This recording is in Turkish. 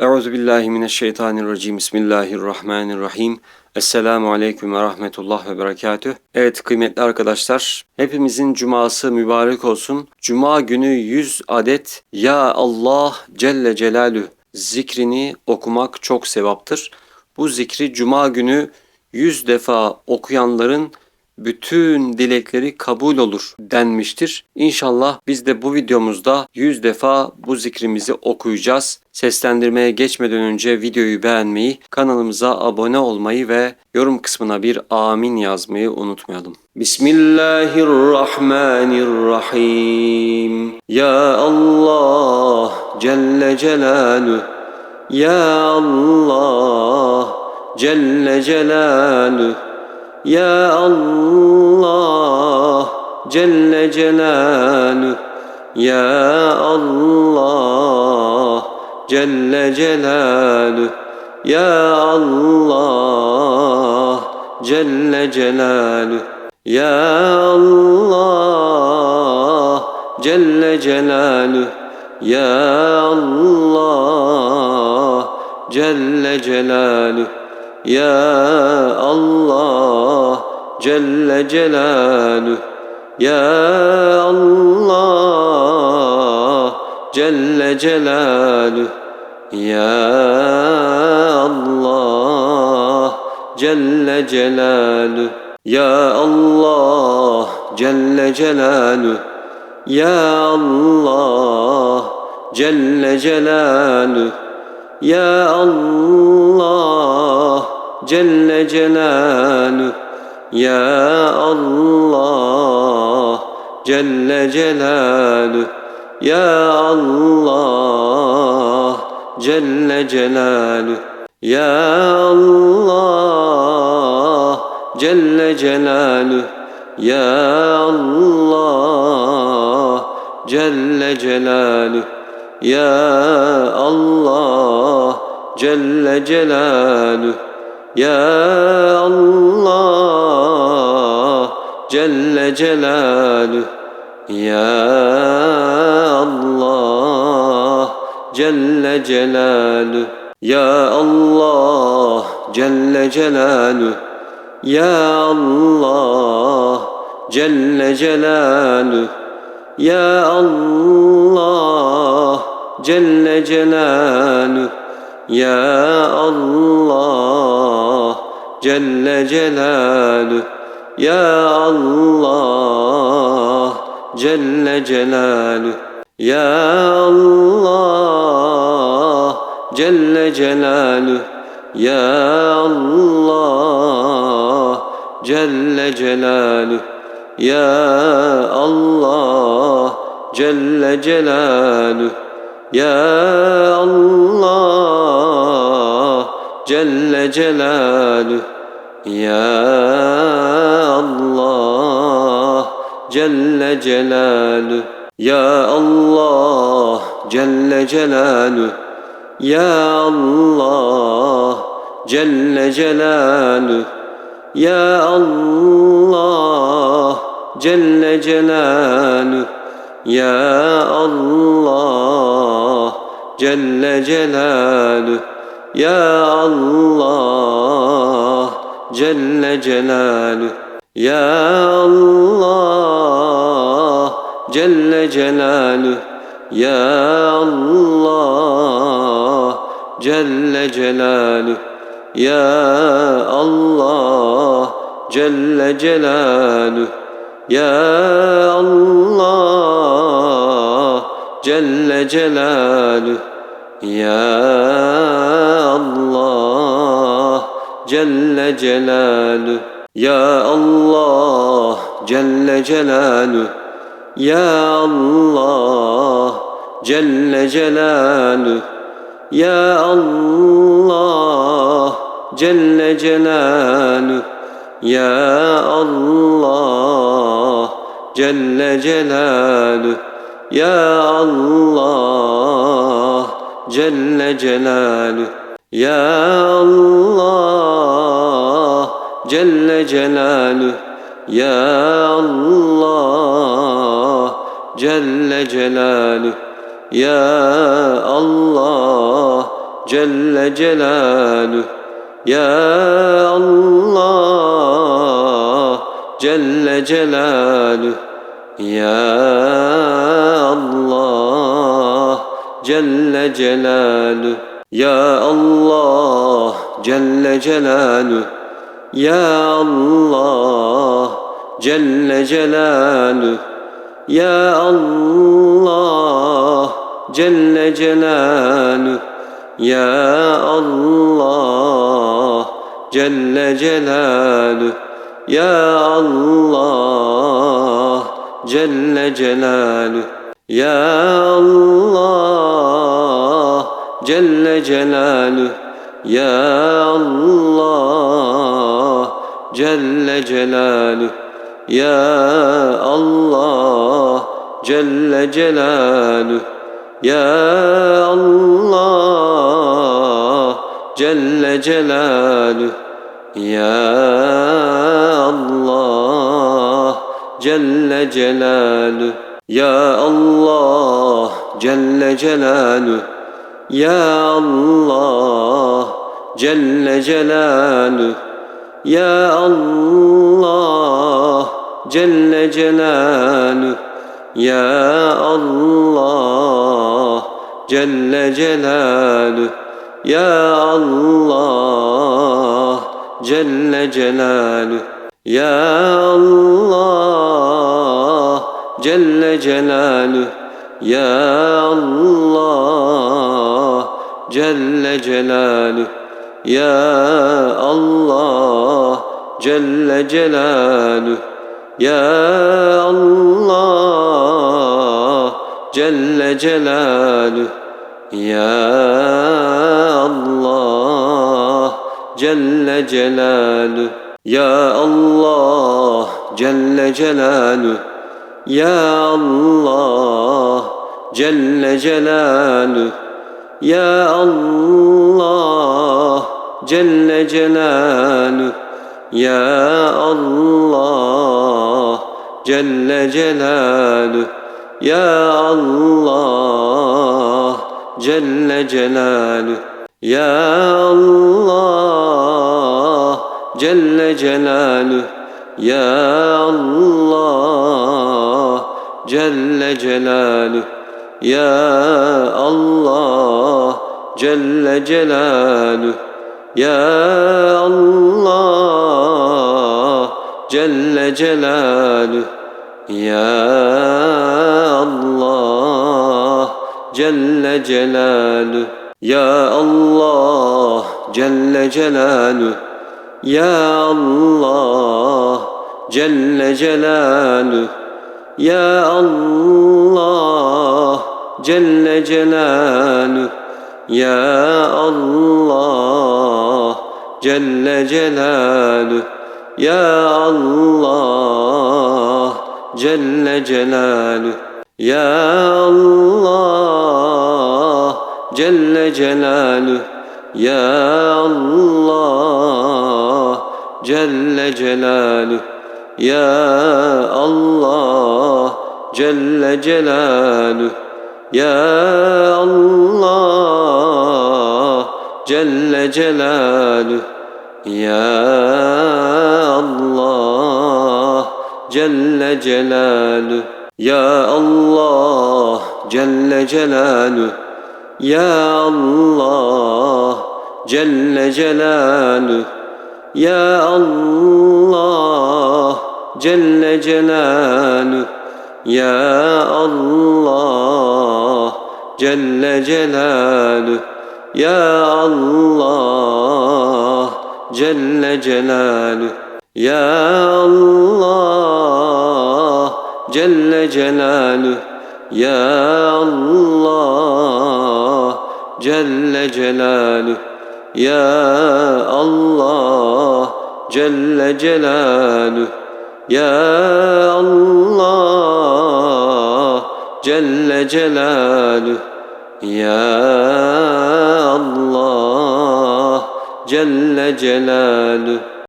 Euzu billahi mineşşeytanirracim. Bismillahirrahmanirrahim. Esselamu aleyküm ve rahmetullah ve berekatüh. Evet kıymetli arkadaşlar, hepimizin cuması mübarek olsun. Cuma günü 100 adet Ya Allah Celle Celalü zikrini okumak çok sevaptır. Bu zikri cuma günü 100 defa okuyanların bütün dilekleri kabul olur denmiştir. İnşallah biz de bu videomuzda 100 defa bu zikrimizi okuyacağız. Seslendirmeye geçmeden önce videoyu beğenmeyi, kanalımıza abone olmayı ve yorum kısmına bir amin yazmayı unutmayalım. Bismillahirrahmanirrahim. Ya Allah Celle Celaluhu. Ya Allah Celle Celaluhu. Ya Allah Celle Celaluhu Ya Allah Celle Celaluhu Ya Allah Celle Celaluhu Ya Allah Celle Celaluhu Ya Allah Celle Celaluhu ya Allah Celle Celaluhu Ya Allah Celle Celaluhu Ya Allah Celle Celaluhu Ya Allah Celle Celaluhu Ya Allah Celle Celaluhu Ya Allah Celle Celaluhu Ya Allah Celle Celaluhu Ya Allah Celle Celaluhu Ya Allah Celle Celaluhu Ya Allah Celle Celaluhu Ya Allah Celle Celaluhu Ya Allah Celle Celaluhu Ya Allah Celle Celaluhu Ya Allah Celle Celaluhu Ya Allah Celle Celaluhu Ya Allah Celle Celaluhu Ya Allah Celle Celaluhu Ya Allah Celle Celaluhu Ya Allah Celle Celaluhu Ya Allah Celle Celaluhu Ya Allah Celle Celaluhu Ya Allah Celle Celaluhu Ya Allah Celle Celaluhu Ya Allah Celle Celaluhu Ya Allah Celle Celaluhu Ya Allah Celle Celaluhu Ya Allah Celle Celaluhu Ya Allah Celle Celaluhu. Ya Allah Celle Celaluhu. Ya Allah Celle Celaluhu. Ya Allah Celle Celaluhu. Ya Allah Celle Celaluhu. Ya Allah Celle Celaluhu Ya Allah Celle Celaluhu Ya Allah Celle Celaluhu Ya Allah Celle Celaluhu Ya Allah Celle Celaluhu Ya Allah Celle Celaluhu Ya Allah Celle Celaluhu Ya Allah Celle Celaluhu Ya Allah Celle Celaluhu Ya Allah Celle Celaluhu Ya Allah Celle Celaluhu Ya Allah Celle Celaluhu Ya Allah Celle Celaluhu. Ya Allah Celle Celaluhu. Ya Allah Celle Celaluhu. Ya Allah Celle Celaluhu. Ya Allah Celle Celaluhu. Ya Allah Celle Celaluhu Ya Allah Celle Celaluhu Ya Allah Celle Celaluhu Ya Allah Celle Celaluhu Ya Allah Celle Celaluhu Ya Allah Celle Celaluhu Ya Allah Celle Celaluhu Ya Allah Celle Celaluhu Ya Allah Celle Celaluhu Ya Allah Celle Celaluhu Ya Allah Celle Celaluhu Ya Allah Celle Celaluhu Ya Allah Celle Celaluhu Ya Allah Celle Celaluhu Ya Allah Celle Celaluhu Ya Allah Celle Celaluhu Ya Allah Celle Celaluhu Ya Allah Celle Celaluhu Ya Allah Celle Celaluhu Ya Allah Celle Celaluhu Ya Allah Celle Celaluhu Ya Allah Celle Celaluhu Ya Allah Celle Celaluhu Ya Allah Celle Celaluhu Ya Allah Celle Celaluhu Ya Allah Celle Celaluhu Ya Allah Celle Celaluhu Ya Allah Celle Celaluhu. Ya Allah Celle Celaluhu. Ya Allah Celle Celaluhu. Ya Allah Celle Celaluhu. Ya Allah Celle Celaluhu Ya Allah Celle Celaluhu Ya Allah Celle Celaluhu Ya Allah Celle Celaluhu Ya Allah Celle Celaluhu Ya Allah Celle Celaluhu Ya Allah Celle Celaluhu Ya Allah Celle Celaluhu Ya Allah Celle Celaluhu Ya Allah Celle Celaluhu Ya Allah Celle Celaluhu Ya Allah Celle Celaluhu Ya Allah Celle Celaluhu